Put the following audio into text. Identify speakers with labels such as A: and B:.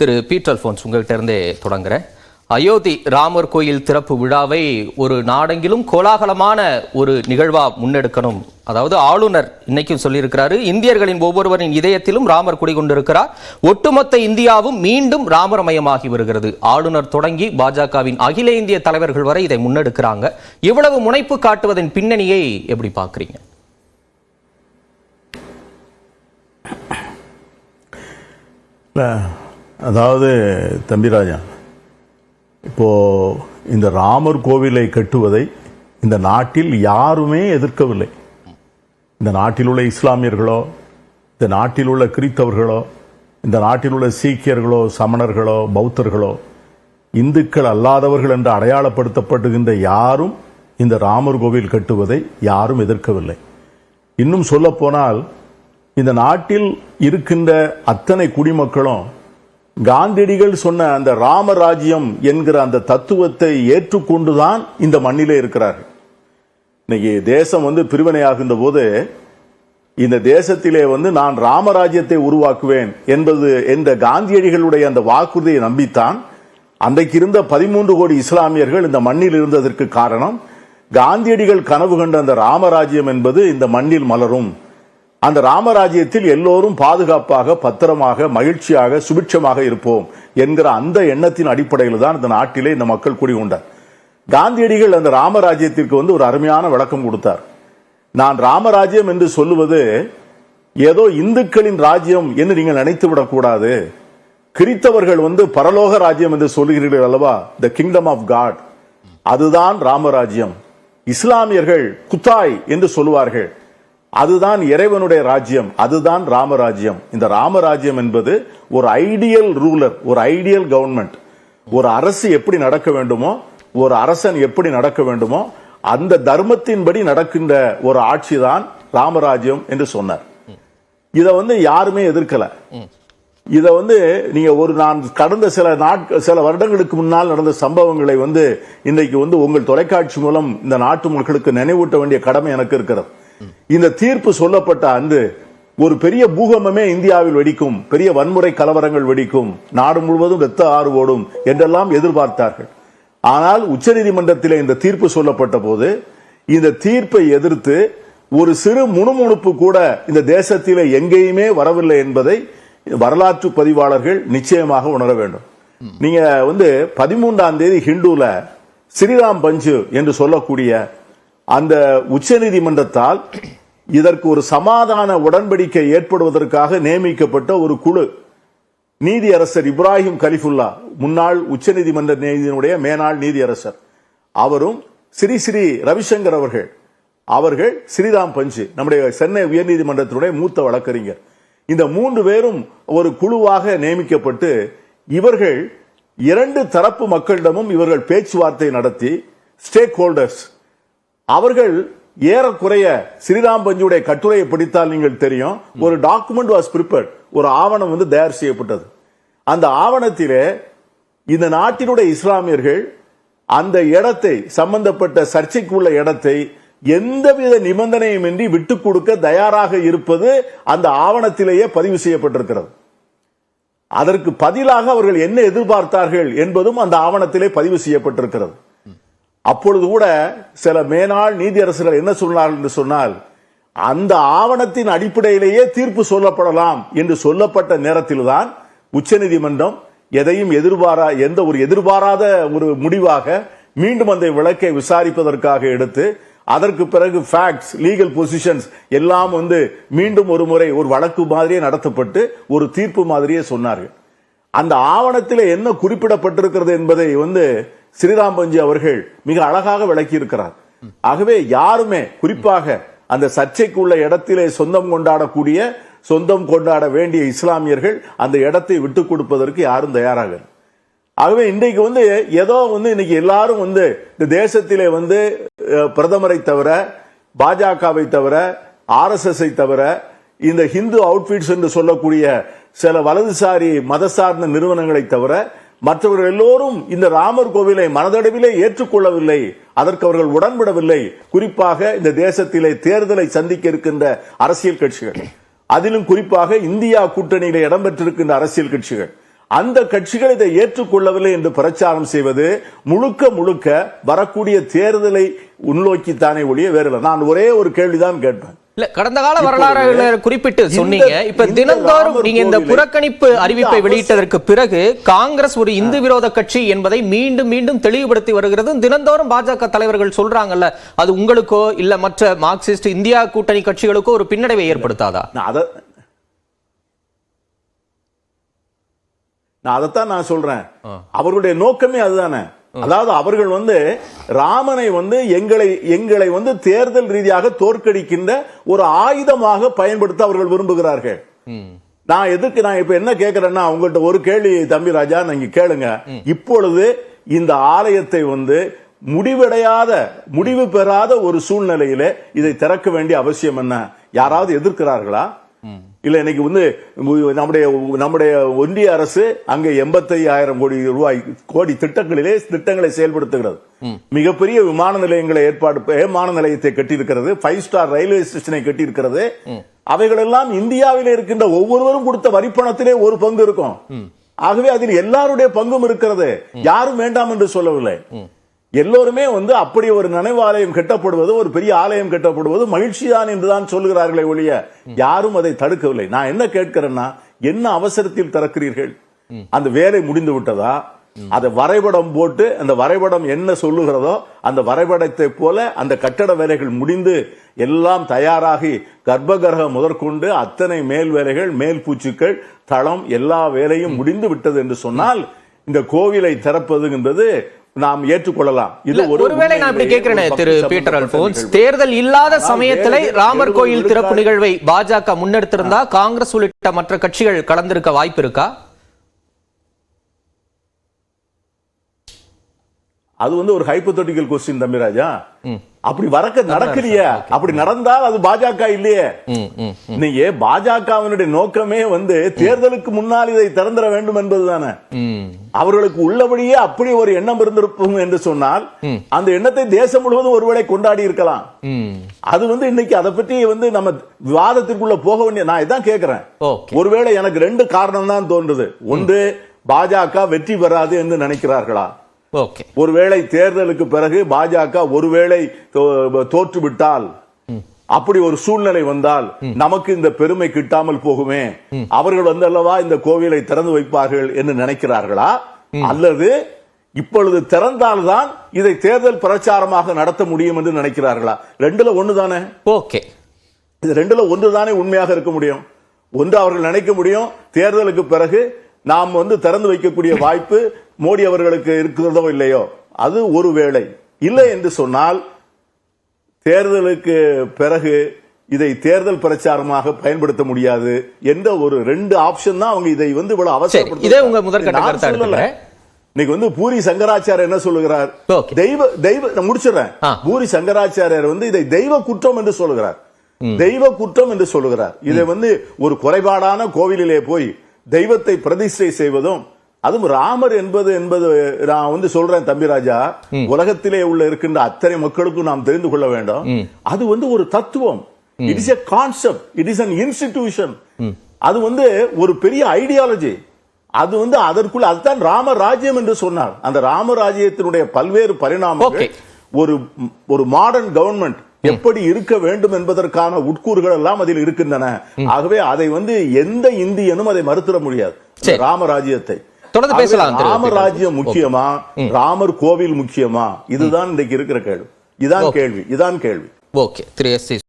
A: திரு Peter Alphons உங்கள்கிட்ட இருந்தே தொடங்குறேன். அயோத்தி ராமர் கோயில் திறப்பு விழாவை ஒரு நாடெங்கிலும் கோலாகலமான ஒரு நிகழ்வா முன்னெடுக்கணும். அதாவது ஆளுநர் இன்னைக்கும் சொல்லியிருக்கிறாரு இந்தியர்களின் ஒவ்வொருவரின் இதயத்திலும் ராமர் குடிகொண்டிருக்கிறார். ஒட்டுமொத்த இந்தியாவும் மீண்டும் ராமரமயமாகி வருகிறது. ஆளுநர் தொடங்கி பாஜகவின் அகில இந்திய தலைவர்கள் வரை இதை முன்னெடுக்கிறாங்க. இவ்வளவு முனைப்பு காட்டுவதன் பின்னணியை எப்படி பார்க்குறீங்க?
B: இல்லை அதாவது தம்பிராஜா இப்போ இந்த ராமர் கோவிலை கட்டுவதை இந்த நாட்டில் யாருமே எதிர்க்கவில்லை. இந்த நாட்டில் உள்ள இஸ்லாமியர்களோ இந்த நாட்டில் உள்ள கிறித்தவர்களோ இந்த நாட்டில் உள்ள சீக்கியர்களோ சமணர்களோ பௌத்தர்களோ இந்துக்கள் அல்லாதவர்கள் என்று அடையாளப்படுத்தப்படுகின்ற யாரும் இந்த ராமர் கோவில் கட்டுவதை யாரும் எதிர்க்கவில்லை. இன்னும் சொல்லப்போனால் இந்த நாட்டில் இருக்கின்ற அத்தனை குடிமக்களும் காந்தியடிகள் சொன்ன அந்த ராமராஜ்யம் என்கிற அந்த தத்துவத்தை ஏற்றுக்கொண்டுதான் இந்த மண்ணிலே இருக்கிறார்கள். இன்னைக்கு தேசம் வந்து பிரிவினையாகின்ற போது இந்த தேசத்திலே வந்து நான் ராமராஜ்யத்தை உருவாக்குவேன் என்பது என்ற காந்தியடிகளுடைய அந்த வாக்குறுதியை நம்பித்தான் அன்றைக்கு இருந்த பதிமூன்று கோடி இஸ்லாமியர்கள் இந்த மண்ணில் இருந்ததற்கு காரணம் காந்தியடிகள் கனவு கண்ட அந்த ராமராஜ்யம் என்பது இந்த மண்ணில் மலரும். அந்த ராமராஜ்யத்தில் எல்லோரும் பாதுகாப்பாக பத்திரமாக மகிழ்ச்சியாக சுபிட்சமாக இருப்போம் என்கிற அந்த எண்ணத்தின் அடிப்படையில் தான் இந்த நாட்டிலே இந்த மக்கள் குடிகொண்டார். காந்தியடிகள் அந்த ராமராஜ்யத்திற்கு வந்து ஒரு அருமையான விளக்கம் கொடுத்தார். நான் ராமராஜ்யம் என்று சொல்லுவது ஏதோ இந்துக்களின் ராஜ்யம் என்று நீங்கள் நினைத்து விடக்கூடாது. கிறித்தவர்கள் வந்து பரலோக ராஜ்யம் என்று சொல்லுகிறீர்கள் அல்லவா? த கிங்டம் ஆஃப் காட் அதுதான் ராமராஜ்யம். இஸ்லாமியர்கள் குத்தாய் என்று சொல்லுவார்கள். அதுதான் இறைவனுடைய ராஜ்யம் அதுதான் ராமராஜ்யம். இந்த ராமராஜ்யம் என்பது ஒரு ஐடியல் ரூலர் ஒரு ஐடியல் கவர்மெண்ட் ஒரு அரசு எப்படி நடக்க வேண்டுமோ ஒரு அரசன் எப்படி நடக்க வேண்டுமோ அந்த தர்மத்தின்படி நடக்கின்ற ஒரு ஆட்சி தான் ராமராஜ்யம் என்று சொன்னார். இத வந்து யாருமே எதிர்க்கல. இத வந்து நீங்க ஒரு நான் கடந்த சில நாட்கள் சில வருடங்களுக்கு முன்னால் நடந்த சம்பவங்களை வந்து இன்னைக்கு வந்து உங்கள் தொலைக்காட்சி மூலம் இந்த நாட்டு மக்களுக்கு நினைவூட்ட வேண்டிய கடமை எனக்கு இருக்கிறது. இந்த தீர்ப்பு சொல்லப்பட்ட அன்று ஒரு பெரிய பூகம்பமே இந்தியாவில் வெடிக்கும் பெரிய வன்முறை கலவரங்கள் வெடிக்கும் நாடு முழுவதும் ரத்த ஆறு ஓடும் என்றெல்லாம் எதிர்பார்த்தார்கள். ஆனால் உச்சநீதிமன்றத்தில் இந்த தீர்ப்பு சொல்லப்பட்ட போது இந்த தீர்ப்பை எதிர்த்து ஒரு சிறு முணுமுணுப்பு கூட இந்த தேசத்திலே எங்கேயுமே வரவில்லை என்பதை வரலாற்று பதிவாளர்கள் நிச்சயமாக உணர வேண்டும். நீங்க வந்து பதிமூன்றாம் தேதி ஹிந்துல ஸ்ரீராம் பஞ்சு என்று சொல்லக்கூடிய அந்த உச்சநீதிமன்றத்தால் இதற்கு ஒரு சமாதான உடன்படிக்கை ஏற்படுவதற்காக நியமிக்கப்பட்ட ஒரு குழு. நீதியரசர் இப்ராஹிம் கலிஃபுல்லா முன்னாள் உச்சநீதிமன்ற நீதியினுடைய மேனாள் நீதியரசர் அவரும் ஸ்ரீ ஸ்ரீ ரவிசங்கர் அவர்கள். அவர்கள் ஸ்ரீராம் பஞ்சு நம்முடைய சென்னை உயர்நீதிமன்றத்தினுடைய மூத்த வழக்கறிஞர். இந்த மூன்று பேரும் ஒரு குழுவாக நியமிக்கப்பட்டு இவர்கள் இரண்டு தரப்பு மக்களிடமும் இவர்கள் பேச்சுவார்த்தை நடத்தி ஸ்டேக் ஹோல்டர்ஸ் அவர்கள் ஏறக்குறைய ஸ்ரீராம் பஞ்சுடைய கட்டுரையை படித்தால் நீங்கள் தெரியும். ஒரு டாக்குமெண்ட் வாஸ் ப்ரிப்பேர்ட் ஒரு ஆவணம் வந்து தயார் செய்யப்பட்டது. அந்த ஆவணத்திலே இந்த நாட்டினுடைய இஸ்லாமியர்கள் அந்த இடத்தை சம்பந்தப்பட்ட சர்ச்சைக்குள்ள இடத்தை எந்தவித நிபந்தனையும் இன்றி விட்டு கொடுக்க தயாராக இருப்பது அந்த ஆவணத்திலேயே பதிவு செய்யப்பட்டிருக்கிறது. அதற்கு பதிலாக அவர்கள் என்ன எதிர்பார்த்தார்கள் என்பதும் அந்த ஆவணத்திலே பதிவு செய்யப்பட்டிருக்கிறது. அப்பொழுது கூட சில மேனாள் நீதியரசர்கள் என்ன சொன்னார்கள் என்று சொன்னால் அந்த ஆவணத்தின் அடிப்படையிலேயே தீர்ப்பு சொல்லப்படலாம் என்று சொல்லப்பட்ட நேரத்தில்தான் உச்சநீதிமன்றம் எதையும் எதிர்பாரா எந்த ஒரு எதிர்பாராத ஒரு முடிவாக மீண்டும் அந்த விளக்கை விசாரிப்பதற்காக எடுத்து அதற்கு பிறகு ஃபேக்ட்ஸ் லீகல் பொசிஷன்ஸ் எல்லாம் வந்து மீண்டும் ஒரு முறை ஒரு வழக்கு மாதிரியே நடத்தப்பட்டு ஒரு தீர்ப்பு மாதிரியே சொன்னார்கள். அந்த ஆவணத்தில் என்ன குறிப்பிடப்பட்டிருக்கிறது என்பதை வந்து ஸ்ரீராம் பஞ்சி அவர்கள் மிக அழகாக விளக்கி இருக்கிறார் ஆகவே யாருமே குறிப்பாக அந்த சர்ச்சைக்குள்ள இடத்திலே சொந்தம் கொண்டாடக்கூடிய சொந்தம் கொண்டாட வேண்டிய இஸ்லாமியர்கள் அந்த இடத்தை விட்டுக் கொடுப்பதற்கு யாரும் தயாராக ஆகவே இன்றைக்கு வந்து ஏதோ வந்து இன்னைக்கு எல்லாரும் வந்து இந்த தேசத்திலே வந்து அஹ், பிரதமரை தவிர பாஜகவை தவிர ஆர்எஸ்எஸ் தவிர இந்த ஹிந்து அவுட்ஃபிட்ஸ் என்று சொல்லக்கூடிய சில வலதுசாரி மத சார்ந்த நிறுவனங்களை தவிர மற்றவர்கள் எல்லோரும் இந்த ராமர் கோவிலை மனதளவிலே ஏற்றுக்கொள்ளவில்லை. அதற்கு அவர்கள் உடன்படவில்லை. குறிப்பாக இந்த தேசத்திலே தேர்தலை சந்திக்க இருக்கின்ற அரசியல் கட்சிகள். அதிலும் குறிப்பாக இந்தியா கூட்டணியில இடம்பெற்றிருக்கின்ற அரசியல் கட்சிகள். அந்த கட்சிகள் இதை ஏற்றுக்கொள்ளவில்லை என்று பிரச்சாரம் செய்வது முழுக்க முழுக்க வரக்கூடிய தேர்தலை உள்நோக்கித்தானே ஒழிய வேறு நான் ஒரே ஒரு கேள்விதான் கேட்பேன்.
A: இல்ல கடந்த கால வரலாறுகளை குறிப்பிட்டு சொன்னீங்க. இப்ப தினந்தோறும் நீங்க இந்த புறக்கணிப்பு அறிவிப்பை வெளியிட்டதற்கு பிறகு காங்கிரஸ் ஒரு இந்து விரோத கட்சி என்பதை மீண்டும் மீண்டும் தெளிவுபடுத்தி வருகிறது. தினந்தோறும் பாஜக தலைவர்கள் சொல்றாங்கல்ல அது உங்களுக்கோ இல்ல மற்ற மார்க்சிஸ்ட் இந்தியா கூட்டணி கட்சிகளுக்கோ ஒரு பின்னடைவை ஏற்படுத்தாதா?
B: நான் அத நான் அதைத்தான் நான் சொல்றேன். அவர்களுடைய நோக்கமே அதுதானே. அதாவது அவர்கள் வந்து ராமனை வந்து எங்களை எங்களை வந்து தேர்தல் ரீதியாக தோற்கடிக்கின்ற ஒரு ஆயுதமாக பயன்படுத்த அவர்கள் விரும்புகிறார்கள். நான் எதுக்கு நான் இப்ப என்ன கேட்கிறேன்னா உங்கள்கிட்ட ஒரு கேள்வி தம்பி ராஜா நீங்க கேளுங்க. இப்பொழுது இந்த ஆலயத்தை வந்து முடிவடையாத முடிவு பெறாத ஒரு சூழ்நிலையில இதை திறக்க வேண்டிய அவசியம் என்ன? யாராவது எதிர்க்கிறார்களா? இல்ல இன்னைக்கு வந்து நம்முடைய நம்முடைய ஒன்றிய அரசு அங்க எண்பத்தி ஆயிரம் கோடி ரூபாய் கோடி திட்டங்களிலே திட்டங்களை செயல்படுத்துகிறது. மிகப்பெரிய விமான நிலையங்களை ஏற்பாடு விமான நிலையத்தை கட்டியிருக்கிறது ஃபைவ் ஸ்டார் ரயில்வே ஸ்டேஷனை கட்டியிருக்கிறது. அவைகளெல்லாம் இந்தியாவில் இருக்கின்ற ஒவ்வொருவரும் கொடுத்த வரிப்பணத்திலே ஒரு பங்கு இருக்கும். ஆகவே அதில் எல்லாருடைய பங்கும் இருக்கிறது. யாரும் வேண்டாம் என்று சொல்லவில்லை. எல்லோருமே வந்து அப்படி ஒரு நினைவாலயம் கட்டப்படுவது ஒரு பெரிய ஆலயம் கட்டப்படுவது மகிழ்ச்சிதான் என்றுதான் சொல்லுகிறார்களே ஒழிய யாரும் அதை தடுக்கவில்லை. நான் என்ன கேட்கிறேன்னா என்ன அவசரத்தில் திறக்கிறீர்கள்? அந்த வேலை முடிந்து விட்டதா? அதை வரைபடம் போட்டு அந்த வரைபடம் என்ன சொல்லுகிறதோ அந்த வரைபடத்தை போல அந்த கட்டட வேலைகள் முடிந்து எல்லாம் தயாராகி கர்ப்பகிரகம் முதற்கொண்டு அத்தனை மேல் வேலைகள் மேல் பூச்சுக்கள் தளம் எல்லா வேலையும் முடிந்து விட்டது என்று சொன்னால் இந்த கோவிலை திறப்பதுங்கிறது நாம் ஏற்றுக்கொள்ளலாம்.
A: இல்ல ஒருவேளை நான் இப்படி கேட்கிறேன் திரு பீட்டர் அல்போன்ஸ். தேர்தல் இல்லாத சமயத்திலே ராமர் கோயில் திறப்பு நிகழ்வை பாஜக முன்னெடுத்திருந்தா காங்கிரஸ் உள்ளிட்ட மற்ற கட்சிகள் கலந்திருக்க வாய்ப்பு இருக்கா
B: அது வந்து ஒரு ஹைப்போதெட்டிக்கல் கொஸ்டின் தம்பிராஜா. அப்படி வரக்க நடக்கலையே. அப்படி நடந்தால் அது பாஜக இல்லையே. நீங்க பாஜகவினுடைய நோக்கமே வந்து தேர்தலுக்கு முன்னால் இதை திறந்துட வேண்டும் என்பதுதானே. அவர்களுக்கு உள்ளபடியே அப்படி ஒரு எண்ணம் இருந்திருக்கும் என்று சொன்னால் அந்த எண்ணத்தை தேசம் முழுவதும் ஒருவேளை கொண்டாடி இருக்கலாம். அது வந்து இன்னைக்கு அதை பற்றி வந்து நம்ம விவாதத்திற்குள்ள போக வேண்டிய நான் இதான் கேட்கிறேன் ஒருவேளை எனக்கு ரெண்டு காரணம் தான் தோன்றுது. ஒன்று பாஜக வெற்றி பெறாது என்று நினைக்கிறார்களா? ஒருவேளை தேர்தலுக்கு பிறகு பாஜக ஒருவேளை தோ- தோற்றுவிட்டால் அப்படி ஒரு சூழ்நிலை வந்தால் நமக்கு இந்த பெருமை கிட்டாமல் போகுமே. அவர்கள் வந்து அல்லவா இந்த கோவிலை திறந்து வைப்பார்கள் என்று நினைக்கிறார்களா? அல்லது இப்பொழுது திறந்தால்தான் இதை தேர்தல் பிரச்சாரமாக நடத்த முடியும் என்று நினைக்கிறார்களா? ரெண்டுல ஒண்ணு தானே?
A: ஓகே
B: இது ரெண்டுல ஒன்று தானே உண்மையாக இருக்க முடியும். ஒன்று அவர்கள் நினைக்க முடியும் தேர்தலுக்கு பிறகு நாம் வந்து திறந்து வைக்கக்கூடிய வாய்ப்பு மோடி அவர்களுக்கு இருக்கிறதோ இல்லையோ அது ஒரு வேளை. இல்லை என்று சொன்னால் தேர்தலுக்கு பிறகு இதை தேர்தல் பிரச்சாரமாக பயன்படுத்த முடியாது என்ற ஒரு ரெண்டு ஆப்ஷன் தான் அவங்க இதை வந்து இவ்வளவு அவசரப்படுத்த
A: இதே உங்க முதற்கட்ட.
B: இன்னைக்கு வந்து பூரி சங்கராச்சாரியர் என்ன சொல்லுகிறார். தெய்வ தெய்வ முடிச்சிடுறேன். பூரி சங்கராச்சாரியர் வந்து இதை தெய்வ குற்றம் என்று சொல்லுகிறார். தெய்வ குற்றம் என்று சொல்லுகிறார். இதை வந்து ஒரு குறைபாடான கோவிலிலே போய் தெய்வத்தை பிரதிஷ்டை செய்வதும் அதுவும் ராமர் என்பது என்பது நான் வந்து சொல்றேன் தம்பிராஜா உலகத்திலே உள்ள இருக்கின்ற அத்தனை மக்களுக்கும் நாம் தெரிந்து கொள்ள வேண்டும். அது வந்து ஒரு தத்துவம். It is a concept it is an institution அது வந்து ஒரு பெரிய ஐடியாலஜி அது வந்து அதற்குள்ள அதுதான் ராமராஜ்யம் என்று சொன்னார். அந்த ராமராஜ்யத்தினுடைய பல்வேறு பரிணாமங்கள். ஒரு ஒரு மாடர்ன் கவர்மெண்ட் எப்படி இருக்க வேண்டும் என்பதற்கான உட்கூறுகள் எல்லாம் அதில் இருக்கின்றன. ஆகவே அதை வந்து எந்த இந்தியனும் அதை மறுத்திட முடியாது. ராமராஜ்யத்தை
A: தொடர்ந்து பேசலாம்.
B: ராமராஜ்யம் முக்கியமா? ராமர் கோவில் முக்கியமா? இதுதான் இன்றைக்கு இருக்கிற கேள்வி. இதான் கேள்வி. இதான் கேள்வி.
A: ஓகே. திரு எஸ்